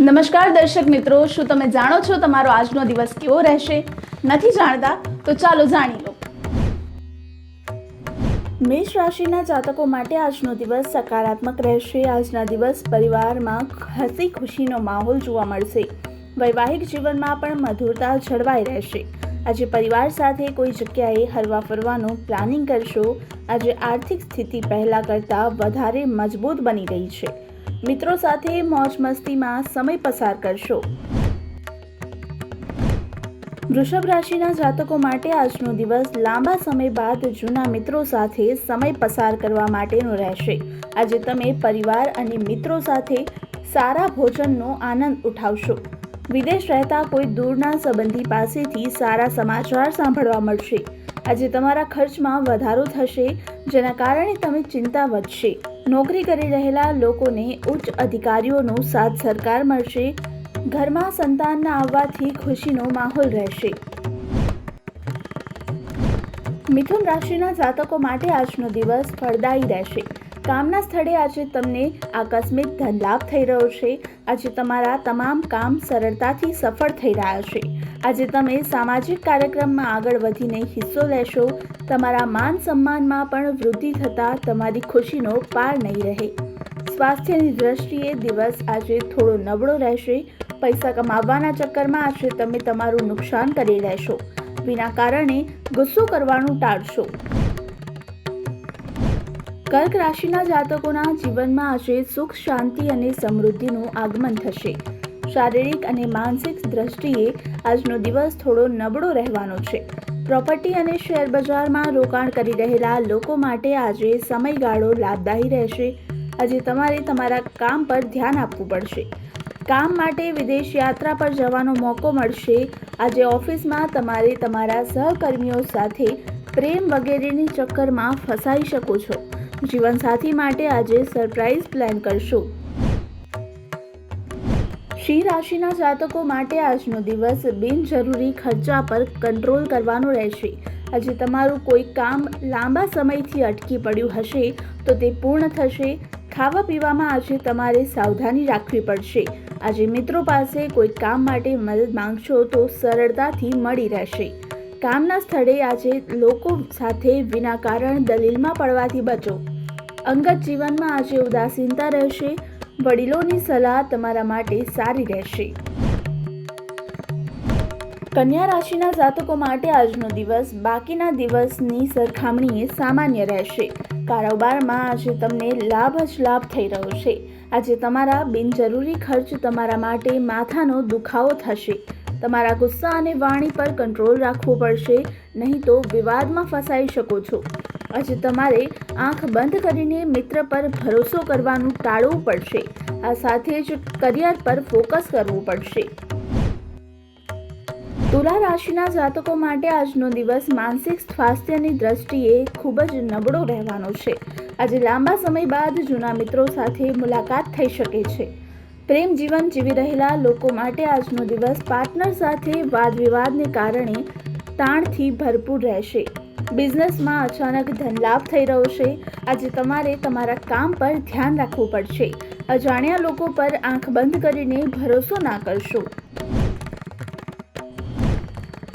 નમસ્કાર દર્શક મિત્રો, શું તમે જાણો છો તમારો આજનો દિવસ કેવો રહેશે? નથી જાણતા તો ચાલો જાણી લો. મેષ રાશિના જાતકો માટે આજનો દિવસ સકારાત્મક રહેશે. આજના દિવસ પરિવારમાં હસી ખુશીનો માહોલ જોવા મળશે. વૈવાહિક જીવનમાં પણ મધુરતા જળવાઈ રહેશે. આજે પરિવાર સાથે કોઈ જગ્યાએ હરવા ફરવાનું પ્લાનિંગ કરશો. આજે આર્થિક સ્થિતિ પહેલાં કરતાં વધારે મજબૂત બની રહી છે. મિત્રો સાથે મોજ મસ્તીમાં સમય પસાર કરશો. વૃષભ રાશિના જાતકો માટે આજનો દિવસ લાંબા સમય બાદ જૂના મિત્રો સાથે સમય પસાર કરવા માટેનો રહેશે. આજે તમે પરિવાર અને મિત્રો સાથે સારા ભોજનનો આનંદ ઉઠાવશો. વિદેશ રહેતા કોઈ દૂરના સંબંધી પાસેથી સારા સમાચાર સાંભળવા મળશે. આજે તમારા ખર્ચમાં વધારો થશે, જેના કારણે તમે ચિંતા વધશે. નોકરી કરી રહેલા લોકોને ઉચ્ચ અધિકારીઓનો સાથ સરકાર મળશે. ઘરમાં સંતાનના આવવાથી ખુશીનો માહોલ રહેશે. મિથુન રાશિના જાતકો માટે આજનો દિવસ ફળદાયી રહેશે. કામના સ્થળે આજે તમને આકસ્મિક ધન લાભ થઈ રહ્યો છે. આજે તમારા તમામ કામ સરળતાથી સફળ થઈ રહ્યા છે. આજે તમે સામાજિક કાર્યક્રમમાં આગળ વધીને હિસ્સો લેશો. તમારા માન સન્માનમાં પણ વૃદ્ધિ થતાં તમારી ખુશીનો પાર નહીં રહે. સ્વાસ્થ્યની દ્રષ્ટિએ દિવસ આજે થોડો નબળો રહેશે. પૈસા કમાવવાના ચક્કરમાં આજે તમે તમારું નુકસાન કરી લેશો. વિના કારણે ગુસ્સો કરવાનું ટાળશો. કર્ક રાશિના જાતકોના જીવનમાં આજે સુખ, શાંતિ અને સમૃદ્ધિનું આગમન થશે. શારીરિક અને માનસિક દ્રષ્ટિએ આજનો દિવસ થોડો નબળો રહેવાનો છે. પ્રોપર્ટી અને શેર બજારમાં રોકાણ કરી રહેલા લોકો માટે આજે સમયગાળો લાભદાયી રહેશે. આજે તમારે તમારા કામ પર ધ્યાન આપવું પડશે. કામ માટે વિદેશ યાત્રા પર જવાનો મોકો મળશે. આજે ઓફિસમાં તમારે તમારા સહકર્મીઓ સાથે પ્રેમ વગેરેની ચક્કરમાં ફસાઈ શકો છો. જીવનસાથી માટે આજે સરપ્રાઈઝ પ્લાન કરશો. સિંહ રાશિના જાતકો માટે આજનો દિવસ બિનજરૂરી ખર્ચા પર કંટ્રોલ કરવાનો રહેશે. આજે તમારું કોઈ કામ લાંબા સમયથી અટકી પડ્યું હશે તો તે પૂર્ણ થશે. ખાવા પીવામાં આજે તમારે સાવધાની રાખવી પડશે. આજે મિત્રો પાસે કોઈ કામ માટે મદદ માંગશો તો સરળતાથી મળી રહેશે. કામના સ્થળે આજે લોકો સાથે વિના કારણ દલીલમાં પડવાથી બચો. અંગત જીવનમાં આજે ઉદાસીનતા રહેશે, વડીલોની સલાહ તમારા માટે સારી રહેશે. કન્યા રાશિના જાતકો માટે આજનો દિવસ બાકીના દિવસની સરખામણીએ સામાન્ય રહેશે. કારોબારમાં આજે તમને લાભ જ લાભ થઈ રહ્યો છે. આજે તમારા બિનજરૂરી ખર્ચ તમારા માટે માથાનો દુખાવો થશે. તમારા ગુસ્સા અને વાણી પર કંટ્રોલ રાખવો પડશે, નહીં તો વિવાદમાં ફસાઈ શકો છો. આજે તમારે આંખ બંધ કરીને મિત્ર પર ભરોસો કરવાનું ટાળવું પડશે. આ સાથે જ કરિયર પર ફોકસ કરવું પડશે. તુલા રાશિના જાતકો માટે આજનો દિવસ માનસિક સ્વાસ્થ્યની દ્રષ્ટિએ ખૂબ જ નબળો રહેવાનો છે. આજે લાંબા સમય બાદ જૂના મિત્રો સાથે મુલાકાત થઈ શકે છે. પ્રેમ જીવન જીવી રહેલા લોકો માટે આજનો દિવસ પાર્ટનર સાથે વાદ વિવાદને કારણે તાણથી ભરપૂર રહેશે. બિઝનેસમાં અચાનક ધનલાભ થઈ રહ્યો છે. આજે તમારે તમારા કામ પર ધ્યાન રાખવું પડશે. અજાણ્યા લોકો પર આંખ બંધ કરીને ભરોસો ના કરશો.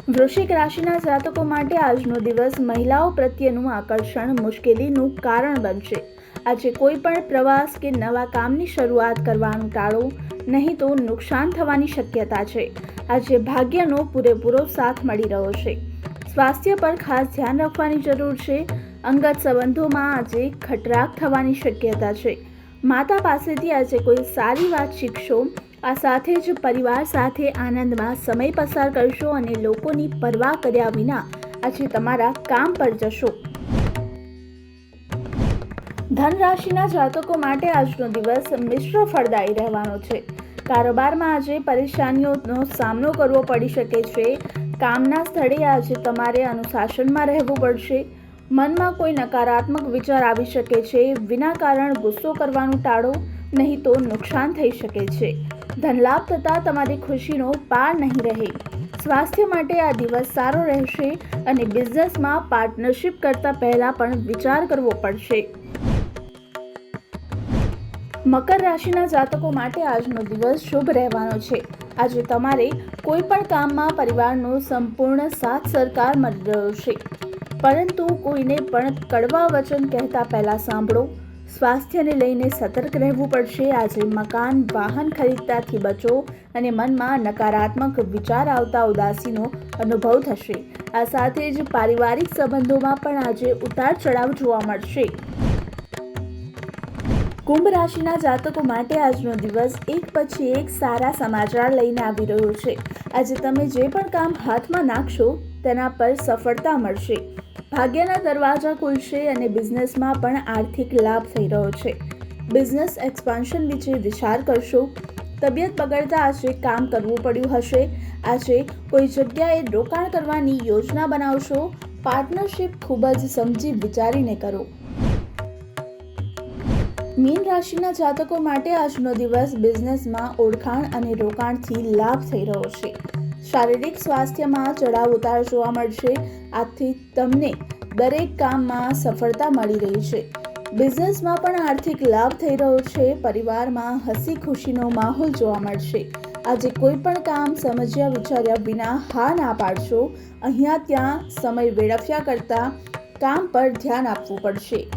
વૃશ્ચિક રાશિના જાતકો માટે આજનો દિવસ મહિલાઓ પ્રત્યેનું આકર્ષણ મુશ્કેલીનું કારણ બનશે. આજે કોઈ પણ પ્રવાસ કે નવા કામની શરૂઆત કરવાનું ટાળો, નહીં તો નુકસાન થવાની શક્યતા છે. આજે ભાગ્યનો પૂરેપૂરો સાથ મળી રહ્યો છે. સ્વાસ્થ્ય પર ખાસ ધ્યાન રાખવાની જરૂર છે. અંગત સંબંધોમાં આજે ખટરાક થવાની શક્યતા છે. માતા પાસેથી આજે કોઈ સારી વાત શીખશો. આ સાથે જ પરિવાર સાથે આનંદમાં સમય પસાર કરશો અને લોકોની પરવા કર્યા વિના આજે તમારા કામ પર જશો. ધન રાશિના જાતકો માટે આજનો દિવસ મિશ્ર ફળદાયી રહેવાનો છે. કારોબારમાં આજે પરેશાનીઓનો સામનો કરવો પડી શકે છે. કામના સ્થળે આજે તમારે અનુશાસનમાં રહેવું પડશે. મનમાં કોઈ નકારાત્મક વિચાર આવી શકે છે. વિના કારણ ગુસ્સો કરવાનું ટાળો, નહીં તો નુકસાન થઈ શકે છે. ધનલાભ થતાં તમારી ખુશીનો પાર નહીં રહે. સ્વાસ્થ્ય માટે આ દિવસ સારો રહેશે અને બિઝનેસમાં પાર્ટનરશિપ કરતા પહેલા પણ વિચાર કરવો પડશે. મકર રાશિના જાતકો માટે આજનો દિવસ શુભ રહેવાનો છે. આજે તમારે કોઈ પણ કામમાં પરિવારનો સંપૂર્ણ સાથ સરકાર મળી રહ્યો છે. પરંતુ કોઈને પણ કડવા વચન કહેતા પહેલાં સાંભળો. સ્વાસ્થ્યને લઈને સતર્ક રહેવું પડશે. આજે મકાન, વાહન ખરીદતાથી બચો અને મનમાં નકારાત્મક વિચાર આવતા ઉદાસીનો અનુભવ થશે. આ સાથે જ પારિવારિક સંબંધોમાં પણ આજે ઉતાર ચઢાવ જોવા મળશે. કુંભ રાશિના જાતકો માટે આજનો દિવસ એક પછી એક સારા સમાચાર લઈને આવી રહ્યો છે. આજે તમે જે પણ કામ હાથમાં નાખશો, તેના પર સફળતા મળશે. ભાગ્યના દરવાજા ખુલશે અને બિઝનેસમાં પણ આર્થિક લાભ થઈ રહ્યો છે. બિઝનેસ એક્સપાન્શન વિશે વિચાર કરશો. તબિયત બગડતા આજે કામ કરવું પડ્યું હશે. આજે કોઈ જગ્યાએ રોકાણ કરવાની યોજના બનાવશો. પાર્ટનરશિપ ખૂબ જ સમજી વિચારીને કરો. મીન રાશિના જાતકો માટે આજનો દિવસ બિઝનેસમાં ઓળખાણ અને રોકાણથી લાભ થઈ રહ્યો છે. શારીરિક સ્વાસ્થ્યમાં ચડાવ ઉતાર જોવા મળશે. આથી તમને દરેક કામમાં સફળતા મળી રહી છે. બિઝનેસમાં પણ આર્થિક લાભ થઈ રહ્યો છે. પરિવારમાં હસી ખુશીનો માહોલ જોવા મળશે. આજે કોઈ પણ કામ સમજ્યા વિચાર્યા વિના હા ના પાડશો. અહીંયા ત્યાં સમય વેડફ્યા કરતાં કામ પર ધ્યાન આપવું પડશે.